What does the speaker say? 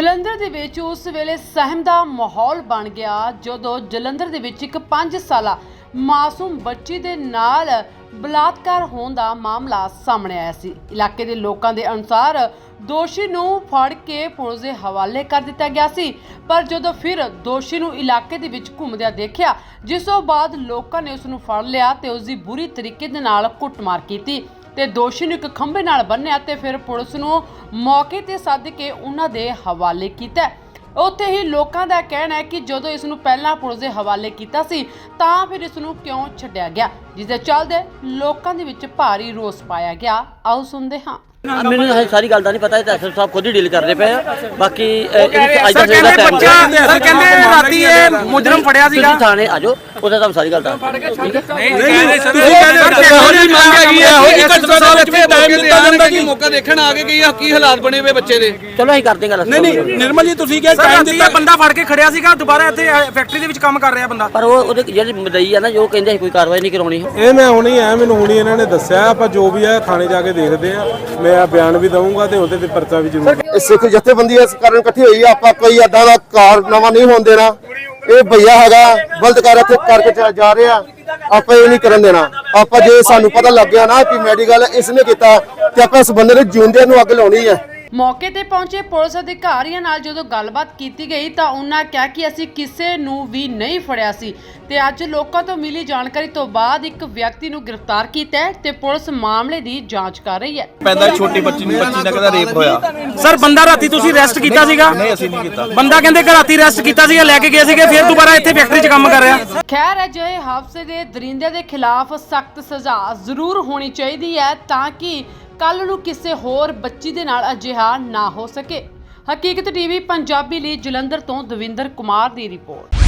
ਜਲੰਧਰ ਦੇ ਵਿੱਚ ਉਸ ਵੇਲੇ ਸਹਿਮ ਦਾ ਮਾਹੌਲ ਬਣ ਗਿਆ, ਜਦੋਂ ਜਲੰਧਰ ਦੇ ਵਿੱਚ ਇੱਕ 5 ਸਾਲਾ ਮਾਸੂਮ ਬੱਚੀ ਦੇ ਨਾਲ ਬਲਾਤਕਾਰ ਹੋਣ ਦਾ ਮਾਮਲਾ ਸਾਹਮਣੇ ਆਇਆ ਸੀ। ਇਲਾਕੇ ਦੇ ਲੋਕਾਂ ਦੇ ਅਨੁਸਾਰ ਦੋਸ਼ੀ ਨੂੰ ਫੜ ਕੇ ਪੁਲਿਸ ਦੇ ਹਵਾਲੇ ਕਰ ਦਿੱਤਾ ਗਿਆ ਸੀ, ਪਰ ਜਦੋਂ ਫਿਰ ਦੋਸ਼ੀ ਨੂੰ ਇਲਾਕੇ ਦੇ ਵਿੱਚ ਘੁੰਮਦਿਆਂ ਦੇਖਿਆ, ਜਿਸ ਤੋਂ ਬਾਅਦ ਲੋਕਾਂ ਨੇ ਉਸ ਨੂੰ ਫੜ ਲਿਆ ਤੇ ਉਸ ਦੀ ਬੁਰੀ ਤਰੀਕੇ ਦੇ ਨਾਲ ਕੁੱਟਮਾਰ ਕੀਤੀ। ਤੇ ਦੋਸ਼ੀ ਨੂੰ ਇੱਕ ਖੰਭੇ ਨਾਲ ਬੰਨਿਆ ਤੇ ਫਿਰ ਪੁਲਿਸ ਨੂੰ ਮੌਕੇ ਤੇ ਸੱਦ ਕੇ ਉਹਨਾਂ ਦੇ ਹਵਾਲੇ ਕੀਤਾ। ਉੱਥੇ ਹੀ ਲੋਕਾਂ ਦਾ ਕਹਿਣਾ ਹੈ ਕਿ ਜਦੋਂ ਇਸ ਨੂੰ ਪਹਿਲਾਂ ਪੁਲਿਸ ਦੇ ਹਵਾਲੇ ਕੀਤਾ ਸੀ ਤਾਂ ਫਿਰ ਇਸ ਨੂੰ ਕਿਉਂ ਛੱਡਿਆ ਗਿਆ? ਜਿਸ ਦੇ ਚੱਲਦੇ ਲੋਕਾਂ ਦੇ ਵਿੱਚ ਭਾਰੀ ਰੋਸ ਪਾਇਆ ਗਿਆ। ਆਓ ਸੁਣਦੇ ਹਾਂ। ਆ, ਮੈਨੂੰ ਹਜੇ ਸਾਰੀ ਗੱਲ ਦਾ ਨਹੀਂ ਪਤਾ ਇਹ ਤਾਂ ਐਸਐਸ ਸਾਹਿਬ ਖੁਦ ਹੀ ਡੀਲ ਕਰਦੇ ਪਏ ਆ। ਬਾਕੀ ਅ, ਇਹ ਅੱਜ ਦਾ ਸਵੇਰ ਦਾ ਕਹਿੰਦੇ ਟਾਈਮ ਬੱਚਾ ਸਰ ਕਹਿੰਦੇ ਰਾਤੀ ਇਹ ਮੁਜਰਮ ਫੜਿਆ ਸੀਗਾ। ਤੁਸੀਂ ਥਾਣੇ ਆ ਜਾਓ ਉਹਦਾ ਤੁਹਾਨੂੰ ਸਾਰੀ ਗੱਲ ਦੱਸ ਹੈ? ਨਹੀਂ ਕਹਿੰਦੇ ਸਰ ਇਹੋ ਜਿਹੀ ਘੱਟੋ ਘੱਟ ਵਿੱਚ ਟਾਈਮ ਦਿੱਤਾ ਜਾਂਦਾ ਕਿ ਮੌਕਾ ਦੇਖਣ ਆ ਕੇ ਕੀ ਕੀ ਹਾਲਾਤ ਬਣੇ ਹੋਏ ਬੱਚੇ ਦੇ। ਚਲੋ ਅਸੀਂ ਕਰਦੇ ਹਾਂ ਗੱਲ ਨਹੀਂ ਨਹੀਂ ਨਿਰਮਲ ਜੀ ਤੁਸੀਂ ਕਿਹਾ ਸਰ ਟਾਈਮ ਰਾਤੀ ਦਿੱਤਾ। ਇਹ ਬੰਦਾ ਫੜ ਕੇ ਖੜਿਆ ਸੀਗਾ ਦੁਬਾਰਾ ਇੱਥੇ ਫੈਕਟਰੀ ਦੇ ਵਿੱਚ ਕੰਮ ਕਰ ਰਿਹਾ ਬੰਦਾ। ਪਰ ਉਹ ਉਹਦੇ ਜਿਹੜੀ ਮਦਈ ਆ ਨਾ ਜੋ ਕਹਿੰਦੇ ਅਸੀਂ ਕੋਈ ਕਾਰਵਾਈ ਨਹੀਂ ਕਰਾਉਣੀ। ਇਹ ਮੈਂ ਹੁਣੀ ਆਇਆ ਮੈਨੂੰ ਹੁਣੀ ਇਹਨਾਂ ਨੇ ਦੱਸਿਆ ਆਪਾਂ ਜੋ ਵੀ ਹੈ ਥਾਣੇ ਜਾ ਕੇ ਦੇਖਦੇ ਆ। ਮੈਂ ਆ ਬਿਆਨ ਵੀ ਦਊਂਗਾ ਤੇ ਉਹਦੇ ਤੇ ਪਰਚਾ ਵੀ ਜ਼ਰੂਰ ਇਹ ਸਿੱਖ ਜਥੇਬੰਦੀ ਇਸ ਕਾਰਨ ਇਕੱਠੀ ਹੋਈ ਆ ਆਪਾਂ ਕੋਈ ਏਦਾਂ ਦਾ ਕਾਰਨਾਮਾ ਨਹੀਂ ਹੋਣ ਦੇਣਾ। ਇਹ ਭਈਆ ਹੈਗਾ ਕਰ ਇੱਥੇ ਕਰਕੇ ਜਾ ਰਿਹਾ। ਆਪਾਂ ਇਹ ਨਹੀਂ ਕਰਨ ਦੇਣਾ। ਆਪਾਂ ਜੇ ਸਾਨੂੰ ਪਤਾ ਲੱਗ ਗਿਆ ਨਾ ਕਿ ਮੈਡੀਕਲ ਇਸ ਨੇ ਕੀਤਾ ਤੇ ਆਪਾਂ ਇਸ ਬੰਦੇ ਨੇ ਜਿਉਂਦੇ ਨੂੰ ਅੱਗ ਲਾਉਣੀ ਹੈ। ਮੌਕੇ ਤੇ ਪਹੁੰਚੇ ਪੁਲਿਸ ਅਧਿਕਾਰੀਆਂ ਨਾਲ ਜਦੋਂ ਗੱਲਬਾਤ ਕੀਤੀ ਗਈ ਤਾਂ ਉਹਨਾਂ ਕਿਹਾ ਕਿ ਅਸੀਂ ਕਿਸੇ ਨੂੰ ਵੀ ਨਹੀਂ ਫੜਿਆ ਸੀ ਤੇ ਅੱਜ ਲੋਕਾਂ ਤੋਂ ਮਿਲੀ ਜਾਣਕਾਰੀ ਤੋਂ ਬਾਅਦ ਇੱਕ ਵਿਅਕਤੀ ਨੂੰ ਗ੍ਰਿਫਤਾਰ ਕੀਤਾ ਹੈ ਤੇ ਪੁਲਿਸ ਮਾਮਲੇ ਦੀ ਜਾਂਚ ਕਰ ਰਹੀ ਹੈ। ਪੈਦਾ ਛੋਟੀ ਬੱਚੀ ਨੂੰ ਬੱਚੀ ਦਾ ਕਦਾ ਰੇਪ ਹੋਇਆ? ਸਰ ਬੰਦਾ ਰਾਤੀ ਤੁਸੀਂ ਅਰੈਸਟ ਕੀਤਾ ਸੀਗਾ? ਨਹੀਂ ਅਸੀਂ ਨਹੀਂ ਕੀਤਾ। ਬੰਦਾ ਕਹਿੰਦੇ ਕਿ ਰਾਤੀ ਅਰੈਸਟ ਕੀਤਾ ਸੀਗਾ ਲੈ ਕੇ ਗਏ ਸੀਗੇ ਫਿਰ ਦੁਬਾਰਾ ਇੱਥੇ ਫੈਕਟਰੀ 'ਚ ਕੰਮ ਕਰ ਰਿਹਾ। ਖੈਰ ਅਜਿਹੇ ਹਾਦਸੇ ਦੇ ਦਰਿੰਦੇ ਦੇ ਖਿਲਾਫ ਸਖਤ ਸਜ਼ਾ ਜ਼ਰੂਰ ਹੋਣੀ ਚਾਹੀਦੀ ਹੈ ਤਾਂ ਕਿ ਕੱਲ ਨੂੰ ਕਿਸੇ ਹੋਰ ਬੱਚੀ ਦੇ ਨਾਲ ਅਜਿਹਾ ਨਾ ਹੋ ਸਕੇ। ਹਕੀਕਤ ਟੀਵੀ ਪੰਜਾਬੀ ਲਈ ਜਲੰਧਰ ਤੋਂ ਦਵਿੰਦਰ ਕੁਮਾਰ ਦੀ ਰਿਪੋਰਟ।